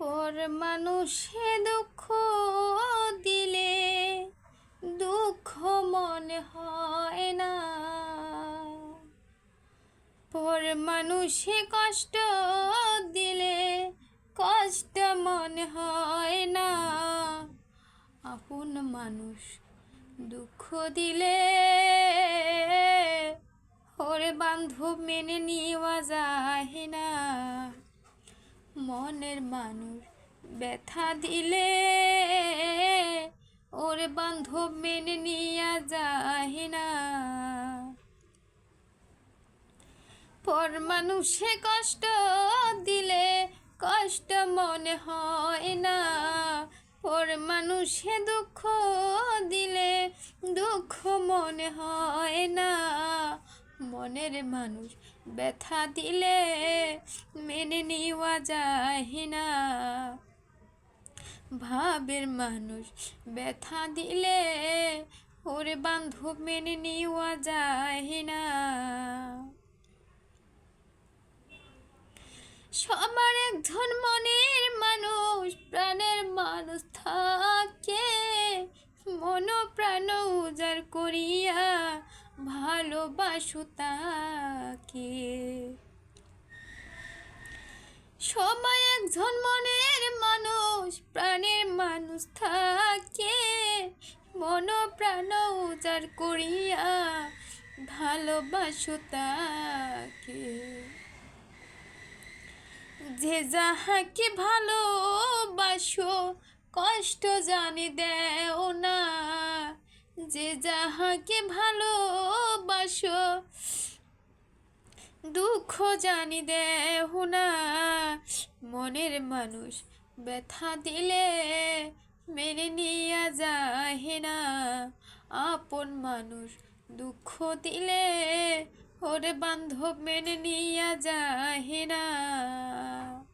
পর মানুষে দুঃখ দিলে, দুঃখ মনে হয় না। পর মানুষে কষ্ট দিলে, কষ্ট মনে হয় না। আপন মানুষ দুঃখ দিলে, ওরে বান্ধব মেনে নেওয়া যায় না। মনের মানুষ ব্যথা দিলে ওর বান্ধব মেনে নিয়ে যায় না। পর মানুষে কষ্ট দিলে কষ্ট মনে হয় না। পর মানুষে দুঃখ দিলে দুঃখ মনে হয় না। মনের মানুষ ব্যথা দিলে মেনে নেওয়া যায় না। ভাবের মানুষ ব্যথা দিলে ওরে বান্ধব মেনে নেওয়া যায় না। সবার একজন মনের মানুষ, প্রাণের মানুষ থাকে। মন প্রাণ উজাড় করিয়া ভালোবাসু তাকে। সবাই একজন মনের মানুষ, প্রাণের মানুষ থাকে। মন প্রাণ উজাড় করিয়া ভালোবাসু তাকে। যে যাহাকে ভালোবাসো, কষ্ট জানি দেও না। যে যাহাকে ভালোবাসো, দুঃখ জানি দেহ না। মনের মানুষ ব্যথা দিলে মেনে নিয়া যায় না। আপন মানুষ দুঃখ দিলে ওরে বান্ধব মেনে নিয়া যায় না।